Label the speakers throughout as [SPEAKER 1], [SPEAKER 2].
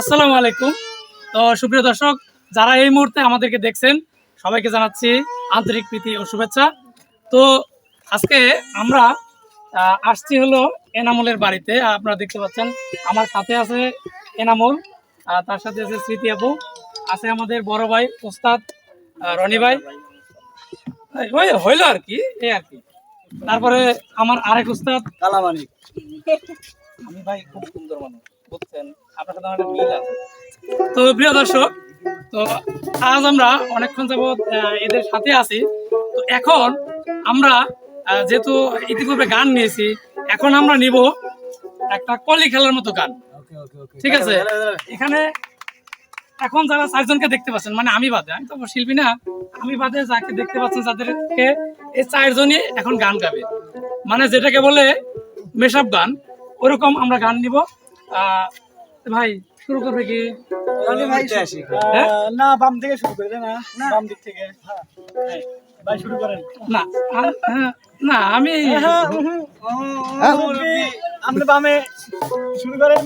[SPEAKER 1] আসসালামু আলাইকুম। তো সুপ্রিয় দর্শক, যারা এই মুহূর্তে আমাদেরকে দেখছেন, সবাইকে জানাচ্ছি আন্তরিক প্রীতি ও শুভেচ্ছা। তো আজকে আমরা আসছি হলো এনামুলের বাড়িতে। আপনারা দেখতে পাচ্ছেন আমার সাথে আছে এনামুল তার সাথে আছে স্মৃতি আপু আছে আমাদের বড় ভাই ওস্তাদ রনি ভাই। ওই হইল আর কি এই আর কি। তারপরে আমার আরেক উস্তাদ
[SPEAKER 2] কালামানিক
[SPEAKER 1] আমি ভাই খুব সুন্দর মানুষ বুঝছেন? আপনার সাথে আমার মিল আছে। তো প্রিয় দর্শক তো আজ আমরা অনেকক্ষণ যাবৎ এদের সাথে আছি। তো এখন আমরা যেহেতু ইতিপূর্বে গান নিয়েছি এখন আমরা নিব একটা কলি খেলার মতো গান। ঠিক আছে? এখানে এখন যারা চারজনকে দেখতে পাচ্ছেন মানে আমি বাদে আমি তো শিল্পী না আমি বাদে যাকে দেখতে পাচ্ছেন যাদেরকে এই চারজনই এখন গান গাবে। মানে যেটাকে বলে মেশআপ গান ওরকম আমরা গান নিব। আহ, ভাই শুরু করবে কি? হ্যাঁ?
[SPEAKER 2] না বাম থেকে শুরু করে না। বাম দিক থেকে। হ্যাঁ। এই, ভাই শুরু করেন।
[SPEAKER 1] না হ্যাঁ, না আমি
[SPEAKER 2] আপনি বামে শুরু করেন।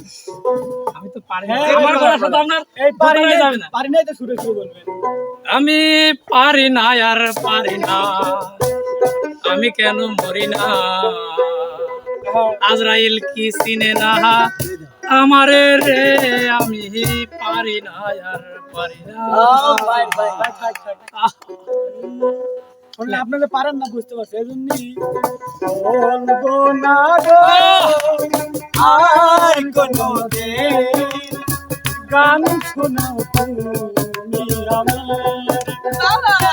[SPEAKER 1] আমি তো পারি না।
[SPEAKER 2] হ্যাঁ,
[SPEAKER 1] আমার আপনার
[SPEAKER 2] এই পারি
[SPEAKER 1] যাবে না।
[SPEAKER 2] পারি নাই তো শুরু শুরু করবেন।
[SPEAKER 1] আমি পারি না আর পারি না। আমি কেন মরি না? আজরাইল কি চিনে না? আমারে রে, আমি পারি না, আর পারি না।
[SPEAKER 2] আপনারা পারেন না বুঝতে পারছি এই জন্যই বলব না গো, আর কোনো গান শোনাও তুমি আমার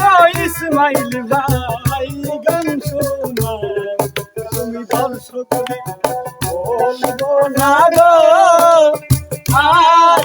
[SPEAKER 2] ও, ইসমাইল ভাই, গান শোনাও। তুমি বলব না গো আর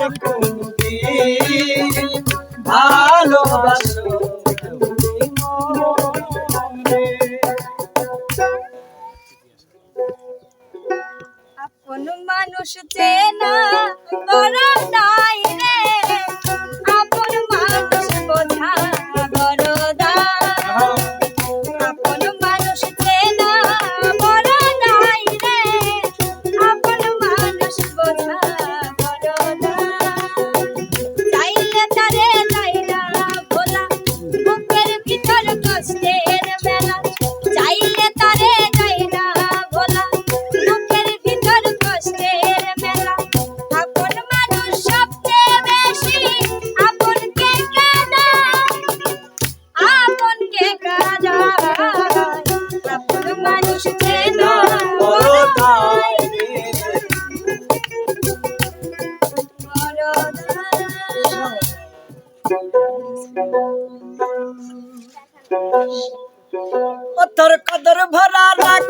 [SPEAKER 3] তোর
[SPEAKER 2] কদর ভরা রাখ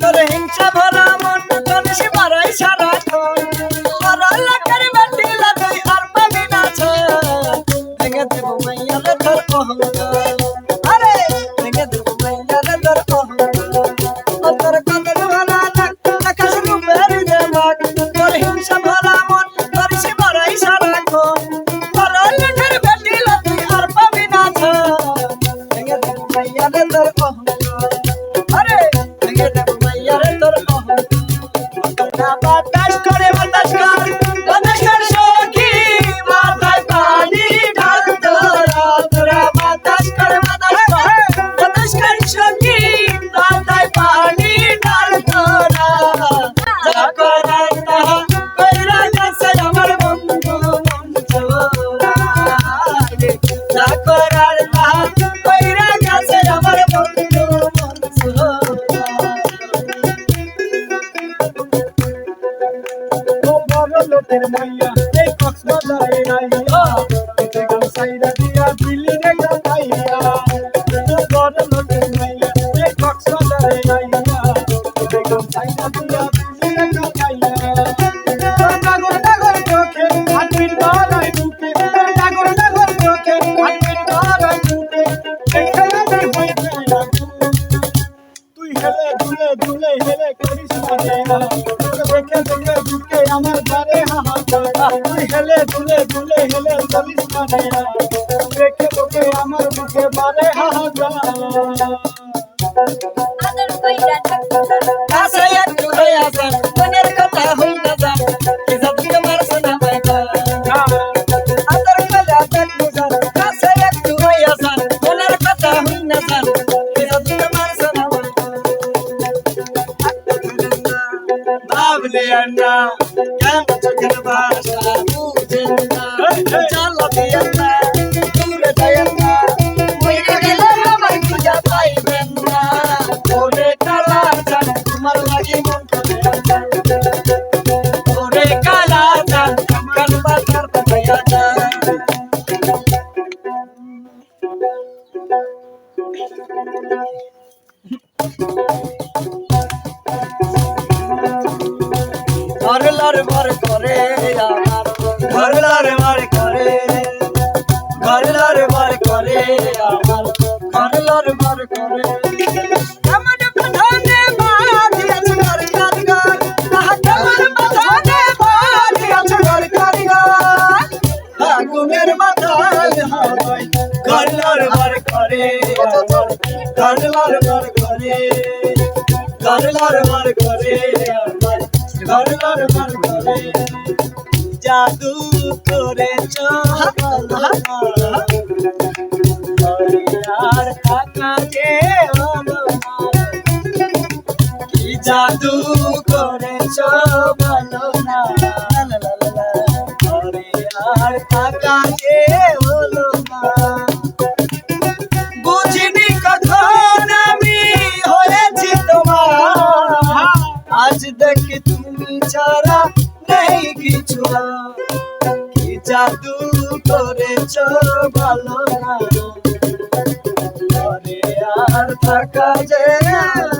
[SPEAKER 2] তোর হিংসা ভরা হাতের মাইয়া, এই কক্সবাজারে নাইয়া। এতে গান সাইরা দিয়া দিলি রে গাইয়া বড় লোকের মাইয়া, এই কক্সবাজারে নাইয়া। এতে গান সাইরা দিয়া দিলি রে তুই হেলে দুলে দুলে হেলে চলিস মানিয়া দেখে তোকে আমার মুখে মারে হাহাকার। মার মার করে আমার। ঘর লার মার করে ঘর লার জাদু করেছ। আর থাকা যে কি জাদু করেছ? আর থাকা যায় না।